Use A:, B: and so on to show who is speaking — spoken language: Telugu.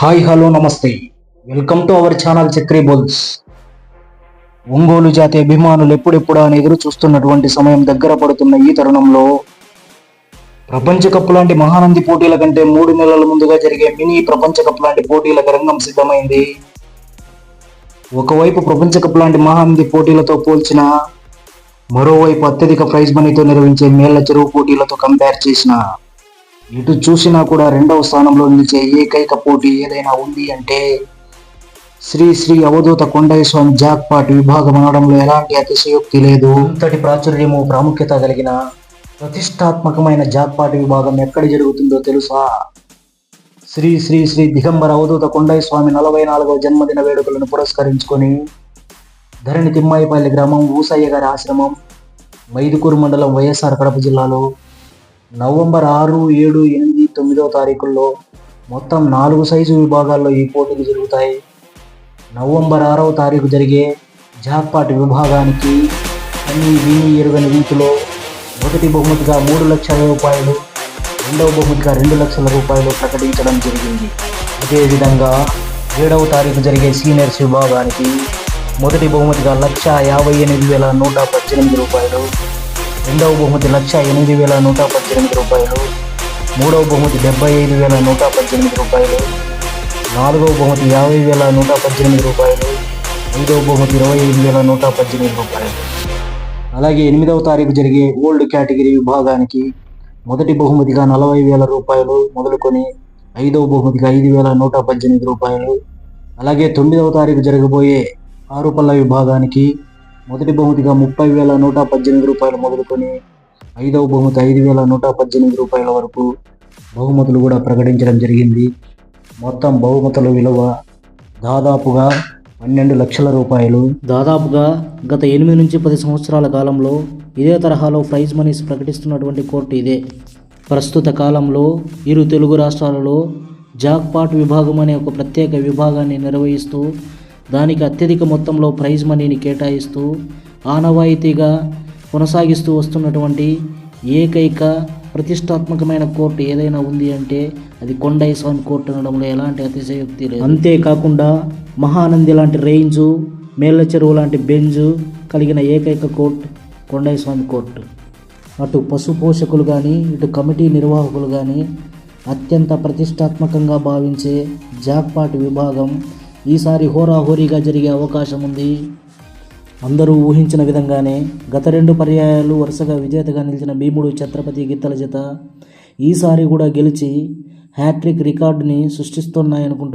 A: Hi hello namaste. Welcome to our channel Chakri బోల్స్. Ongole జాతి అభిమానులు ఎప్పుడెప్పుడా అని ఎదురు చూస్తున్నటువంటి సమయం దగ్గర పడుతున్న ఈ తరుణంలో ప్రపంచ కప్ లాంటి మహానంది పోటీల కంటే మూడు నెలల ముందుగా జరిగే మినీ ప్రపంచ కప్ లాంటి పోటీలకు రంగం సిద్ధమైంది. ఒకవైపు ప్రపంచ కప్ లాంటి మహానంది పోటీలతో పోల్చిన మరోవైపు అత్యధిక ప్రైజ్ మనీతో నిర్వహించే మేళ్ళ చెరువు పోటీలతో కంపేర్ చేసిన ఇటు చూసినా కూడా రెండవ స్థానంలో నిలిచే ఏకైక పోటీ ఏదైనా ఉంది అంటే శ్రీ శ్రీ అవధూత కొండయ్య స్వామి జాక్పాట్ విభాగం అనడంలో ఎలాంటి అతిశయోక్తి లేదు. అంతటి ప్రాచుర్యము ప్రాముఖ్యత కలిగిన ప్రతిష్టాత్మకమైన జాక్పాట్ విభాగం ఎక్కడ జరుగుతుందో తెలుసా? శ్రీ శ్రీ శ్రీ దిగంబర అవధూత కొండయ్య స్వామి నలభై నాలుగవ జన్మదిన వేడుకలను పురస్కరించుకొని ధరణి తిమ్మాయిపల్లి గ్రామం ఊసయ్య గారి ఆశ్రమం మైదుకూరు మండలం వైఎస్ఆర్ కడప జిల్లాలో నవంబర్ ఆరు ఏడు ఎనిమిది తొమ్మిదవ తారీఖుల్లో మొత్తం నాలుగు సైజు విభాగాల్లో ఈ పోటీలు జరుగుతాయి. నవంబర్ ఆరవ తారీఖు జరిగే జాక్పాట్ విభాగానికి అన్ని విని ఎరుగని రీతిలో మొదటి బహుమతిగా మూడు లక్షల రూపాయలు రెండవ బహుమతిగా రెండు లక్షల రూపాయలు ప్రకటించడం జరిగింది. అదేవిధంగా ఏడవ తారీఖు జరిగే సీనియర్స్ విభాగానికి మొదటి బహుమతిగా లక్ష యాభై ఎనిమిది వేల నూట పద్దెనిమిది రూపాయలు రెండవ బహుమతి లక్ష ఎనిమిది వేల నూట పద్దెనిమిది రూపాయలు మూడవ బహుమతి డెబ్బై ఐదు వేల నూట పద్దెనిమిది రూపాయలు నాలుగవ బహుమతి యాభై వేల నూట పద్దెనిమిది రూపాయలు ఐదవ బహుమతి ఇరవై ఐదు వేల నూట పద్దెనిమిది రూపాయలు. అలాగే ఎనిమిదవ తారీఖు జరిగే ఓల్డ్ కేటగిరీ విభాగానికి మొదటి బహుమతిగా నలభై వేల రూపాయలు మొదలుకొని ఐదవ బహుమతిగా ఐదు వేల నూట పద్దెనిమిది రూపాయలు అలాగే తొమ్మిదవ తారీఖు జరగబోయే ఆరు విభాగానికి మొదటి బహుమతిగా ముప్పై వేల నూట పద్దెనిమిది రూపాయలు మొదలుకొని ఐదవ బహుమతి ఐదు వేల నూట పద్దెనిమిది రూపాయల వరకు బహుమతులు కూడా ప్రకటించడం జరిగింది. మొత్తం బహుమతుల విలువ దాదాపుగా పన్నెండు లక్షల రూపాయలు. దాదాపుగా గత ఎనిమిది నుంచి పది సంవత్సరాల కాలంలో ఇదే తరహాలో ప్రైజ్ మనీస్ ప్రకటిస్తున్నటువంటి కోర్టు ఇదే. ప్రస్తుత కాలంలో ఇరు తెలుగు రాష్ట్రాలలో జాక్పాట్ విభాగం అనే ఒక ప్రత్యేక విభాగాన్ని నిర్వహిస్తూ దానికి అత్యధిక మొత్తంలో ప్రైజ్ మనీని కేటాయిస్తూ ఆనవాయితీగా కొనసాగిస్తూ వస్తున్నటువంటి ఏకైక ప్రతిష్టాత్మకమైన కోర్టు ఏదైనా ఉంది అంటే అది కొండయ్య స్వామి కోర్టు అనడంలో ఎలాంటి అతిశయోక్తి లేదు. అంతేకాకుండా మహానంది లాంటి రేంజు మేళ్ళ చెరువు లాంటి బెంజు కలిగిన ఏకైక కోర్టు కొండయ్య స్వామి కోర్టు. అటు పశు పోషకులు కానీ ఇటు కమిటీ నిర్వాహకులు కానీ అత్యంత ప్రతిష్టాత్మకంగా భావించే జాక్పాట్ విభాగం ఈసారి హోరాహోరీగా జరిగే అవకాశం ఉంది. అందరూ ఊహించిన విధంగానే గత రెండు పర్యాయాలు వరుసగా విజేతగా నిలిచిన భీముడు ఛత్రపతి గిత్తల జత ఈసారి కూడా గెలిచి హ్యాట్రిక్ రికార్డుని సృష్టిస్తున్నాయనుకుంటున్నారు